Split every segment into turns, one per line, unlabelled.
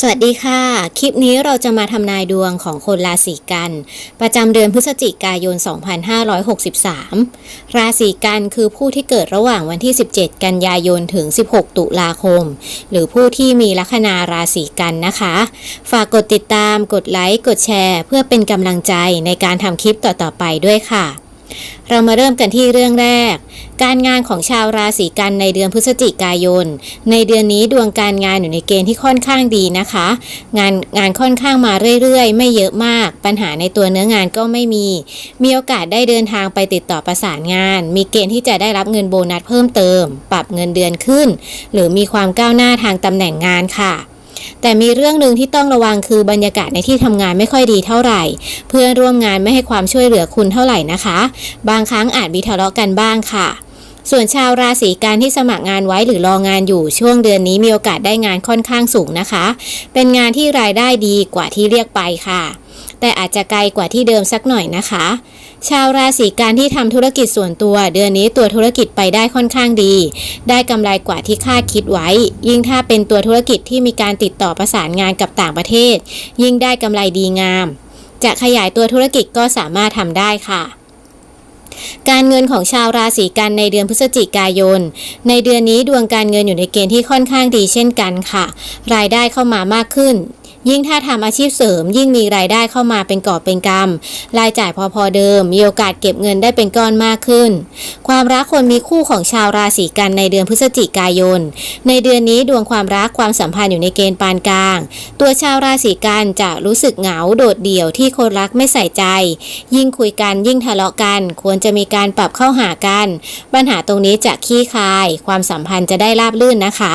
สวัสดีค่ะ คลิปนี้เราจะมาทำนายดวงของคนราศีกัน ประจำเดือนพฤศจิกายน 2563 ราศีกันคือผู้ที่เกิดระหว่างวันที่ 17 กันยายนถึง 16 ตุลาคม หรือผู้ที่มีลัคนาราศีกันนะคะ ฝากกดติดตาม กดไลค์ กดแชร์ เพื่อเป็นกำลังใจในการทำคลิปต่อๆไปด้วยค่ะ เรามาเริ่มกันที่เรื่องแรก การงานของชาวราศีกันในเดือนพฤศจิกายน ในเดือนนี้ดวงการงานอยู่ในเกณฑ์ที่ค่อนข้างดีนะคะ งานงานค่อนข้างมาเรื่อยๆ ไม่เยอะมาก ปัญหาในตัวเนื้องานก็ไม่มี มีโอกาสได้เดินทางไปติดต่อประสานงาน มีเกณฑ์ที่จะได้รับเงินโบนัสเพิ่มเติม ปรับเงินเดือนขึ้น หรือมีความก้าวหน้าทางตำแหน่งงานค่ะ แต่มีเรื่องหนึ่งที่ต้องระวังคือบรรยากาศในที่ทำงานไม่ค่อยดีเท่าไหร่ เพื่อนร่วมงานไม่ให้ความช่วยเหลือคุณเท่าไหร่นะคะ บางครั้งอาจมีทะเลาะกันบ้างค่ะส่วนชาวราศีกันที่สมัครงานไว้หรือรองานอยู่ช่วงเดือนนี้มีโอกาสได้งานค่อนข้างสูงนะคะ เป็นงานที่รายได้ดีกว่าที่เรียกไปค่ะ แต่อาจจะไกลกว่าที่เดิมสักหน่อยนะคะ ชาวราศีกันที่ทำธุรกิจส่วนตัวเดือนนี้ตัวธุรกิจไปได้ค่อนข้างดี ได้กำไรกว่าที่คาดคิดไว้ ยิ่งถ้าเป็นตัวธุรกิจที่มีการติดต่อประสานงานกับต่างประเทศ ยิ่งได้กำไรดีงาม จะขยายตัวธุรกิจก็สามารถทำได้ค่ะการเงินของชาวราศีกันในเดือนพฤศจิกายน ในเดือนนี้ดวงการเงินอยู่ในเกณฑ์ที่ค่อนข้างดีเช่นกันค่ะ รายได้เข้ามามากขึ้น ยิ่งถ้าทำอาชีพเสริม ยิ่งมีรายได้เข้ามาเป็นกอบเป็นกำรายจ่ายพอพอเดิม มีโอกาสเก็บเงินได้เป็นก้อนมากขึ้น ความรักคนมีคู่ของชาวราศีกันในเดือนพฤศจิกายน ในเดือนนี้ดวงความรักความสัมพันธ์อยู่ในเกณฑ์ปานกลาง ตัวชาวราศีกันจะรู้สึกเหงาโดดเดี่ยวที่คนรักไม่ใส่ใจ ยิ่งคุยกันยิ่งทะเลาะกัน ควรจะมีการปรับเข้าหากัน ปัญหาตรงนี้จะขี้คลาย ความสัมพันธ์จะได้ราบรื่นนะคะ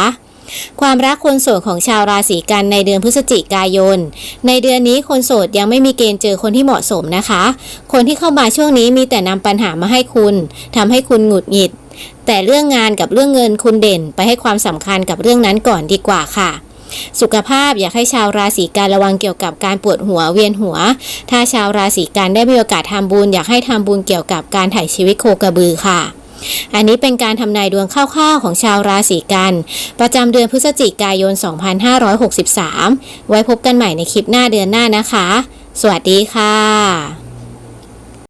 ความรักคนโสดของชาวราศีกันในเดือนพฤศจิกายน ในเดือนนี้คนโสดยังไม่มีเกณฑ์เจอคนที่เหมาะสมนะคะ คนที่เข้ามาช่วงนี้มีแต่นำปัญหามาให้คุณทำให้คุณหงุดหงิด แต่เรื่องงานกับเรื่องเงินคุณเด่น ไปให้ความสำคัญกับเรื่องนั้นก่อนดีกว่าค่ะสุขภาพอยากให้ชาวราศีกันระวังเกี่ยวกับการปวดหัวเวียนหัว ถ้าชาวราศีกันได้มีโอกาสทำบุญ อยากให้ทำบุญเกี่ยวกับการถ่ายชีวิตโคกระบือค่ะ อันนี้เป็นการทำนายดวงคร่าวๆของชาวราศีกัน ประจำเดือนพฤศจิกายน 2563 ไว้พบกันใหม่ในคลิปหน้าเดือนหน้านะคะ สวัสดีค่ะ